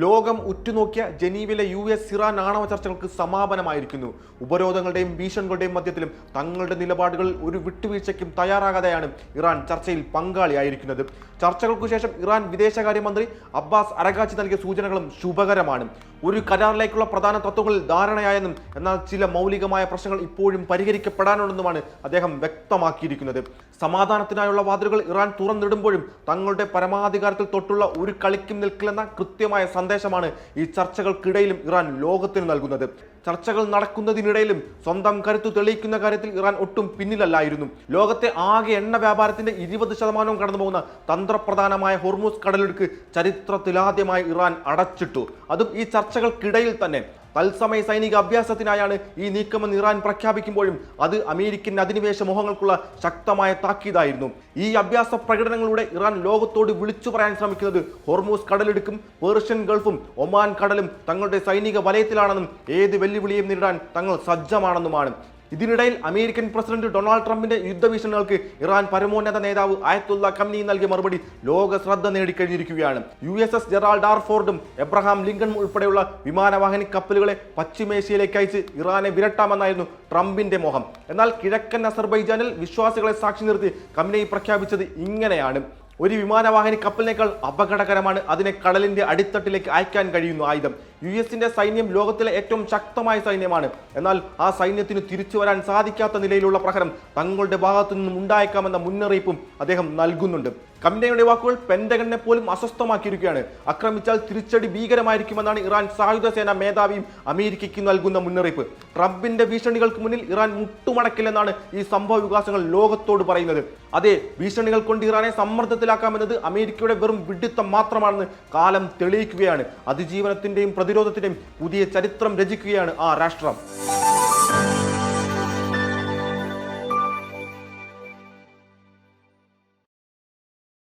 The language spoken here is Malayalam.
ലോകം ഉറ്റുനോക്കിയ ജനീവിലെ യു എസ് ഇറാൻ ആണവ ചർച്ചകൾക്ക് സമാപനമായിരിക്കുന്നു. ഉപരോധങ്ങളുടെയും ഭീഷണികളുടെയും മധ്യത്തിലും തങ്ങളുടെ നിലപാടുകളിൽ ഒരു വിട്ടുവീഴ്ചയ്ക്കും തയ്യാറാകാതെയാണ് ഇറാൻ ചർച്ചയിൽ പങ്കാളിയായിരിക്കുന്നത്. ചർച്ചകൾക്കു ശേഷം ഇറാൻ വിദേശകാര്യമന്ത്രി അബ്ബാസ് അരഗാച്ചി നൽകിയ സൂചനകളും ശുഭകരമാണ്. ഒരു കരാറിലേക്കുള്ള പ്രധാന തത്വങ്ങളിൽ ധാരണയായെന്നും എന്നാൽ ചില മൗലികമായ പ്രശ്നങ്ങൾ ഇപ്പോഴും പരിഹരിക്കപ്പെടാനുണ്ടെന്നുമാണ് അദ്ദേഹം വ്യക്തമാക്കിയിരിക്കുന്നത്. സമാധാനത്തിനായുള്ള വാതിലുകൾ ഇറാൻ തുറന്നിടുമ്പോഴും തങ്ങളുടെ പരമാധികാരത്തിൽ തൊട്ടുള്ള ഒരു കളിക്കും നിൽക്കില്ലെന്ന കൃത്യമായ സന്ദേശമാണ് ഈ ചർച്ചകൾക്കിടയിലും ഇറാൻ ലോകത്തിന് നൽകുന്നത്. ചർച്ചകൾ നടക്കുന്നതിനിടയിലും സ്വന്തം കരുത്തു തെളിയിക്കുന്ന കാര്യത്തിൽ ഇറാൻ ഒട്ടും പിന്നിലല്ലായിരുന്നു. ലോകത്തെ ആകെ എണ്ണ വ്യാപാരത്തിന്റെ ഇരുപത് ശതമാനവും കടന്നു പോകുന്ന തന്ത്രപ്രധാനമായ ഹോർമൂസ് കടലിടുക്ക് ചരിത്രത്തിലാദ്യമായി ഇറാൻ അടച്ചിട്ടു. അതും ഈ ചർച്ചകൾക്കിടയിൽ തന്നെ. തത്സമയ സൈനിക അഭ്യാസത്തിനായാണ് ഈ നീക്കമെന്ന് ഇറാൻ പ്രഖ്യാപിക്കുമ്പോഴും അത് അമേരിക്കൻ അധിനിവേശ മോഹങ്ങൾക്കുള്ള ശക്തമായ താക്കീതായിരുന്നു. ഈ അഭ്യാസ പ്രകടനങ്ങളിലൂടെ ഇറാൻ ലോകത്തോട് വിളിച്ചു പറയാൻ ശ്രമിക്കുന്നത് ഹോർമൂസ് കടലിടുക്കും പേർഷ്യൻ ഗൾഫും ഒമാൻ കടലും തങ്ങളുടെ സൈനിക വലയത്തിലാണെന്നും ഏത് വെല്ലുവിളിയും നേരിടാൻ തങ്ങൾ സജ്ജമാണെന്നുമാണ്. ഇതിനിടയിൽ അമേരിക്കൻ പ്രസിഡന്റ് ഡൊണാൾഡ് ട്രംപിന്റെ യുദ്ധഭീഷണികൾക്ക് ഇറാൻ പരമോന്നത നേതാവ് ആയത്തുള്ള കമ്മി നൽകിയ മറുപടി ലോക ശ്രദ്ധ നേടിക്കഴിഞ്ഞിരിക്കുകയാണ്. യു എസ് എസ് ജെറാൾഡ് ആർഫോർഡും എബ്രഹാം ലിങ്കൺ ഉൾപ്പെടെയുള്ള വിമാനവാഹിനി കപ്പലുകളെ പശ്ചിമേഷ്യയിലേക്ക് അയച്ച് ഇറാനെ വിരട്ടാമെന്നായിരുന്നു ട്രംപിന്റെ മോഹം. എന്നാൽ കിഴക്കൻ അസർബൈജാനിൽ വിശ്വാസികളെ സാക്ഷി നിർത്തി കംനൈ പ്രഖ്യാപിച്ചത് ഇങ്ങനെയാണ്. ഒരു വിമാനവാഹിനി കപ്പലിനേക്കാൾ അപകടകരമാണ് അതിനെ കടലിന്റെ അടിത്തട്ടിലേക്ക് അയക്കാൻ കഴിയുന്ന ആയുധം. യു എസിന്റെ സൈന്യം ലോകത്തിലെ ഏറ്റവും ശക്തമായ സൈന്യമാണ്. എന്നാൽ ആ സൈന്യത്തിന് തിരിച്ചു വരാൻ സാധിക്കാത്ത നിലയിലുള്ള പ്രഹരം തങ്ങളുടെ ഭാഗത്തു നിന്നും ഉണ്ടായേക്കാമെന്ന മുന്നറിയിപ്പും അദ്ദേഹം നൽകുന്നുണ്ട്. കമ്പനിയുടെ വാക്കുകൾ പെന്റഗണിനെ പോലും അസ്വസ്ഥമാക്കിയിരിക്കുകയാണ്. ആക്രമിച്ചാൽ തിരിച്ചടി ഭീകരമായിരിക്കുമെന്നാണ് ഇറാൻ സായുധ സേന മേധാവിയും അമേരിക്കയ്ക്ക് നൽകുന്ന മുന്നറിയിപ്പ്. ട്രംപിന്റെ ഭീഷണികൾക്ക് മുന്നിൽ ഇറാൻ മുട്ടുമടക്കില്ലെന്നാണ് ഈ സംഭവ വികാസങ്ങൾ ലോകത്തോട് പറയുന്നത്. അതെ ഭീഷണികൾ കൊണ്ട് ഇറാനെ സമ്മർദ്ദത്തിലാക്കാമെന്നത് അമേരിക്കയുടെ വെറും വിഡിത്തം മാത്രമാണെന്ന് കാലം തെളിയിക്കുകയാണ്. അതിജീവനത്തിന്റെയും പ്രതിരോധത്തിന്റെയും പുതിയ ചരിത്രം രചിക്കുകയാണ് ആ രാഷ്ട്രം.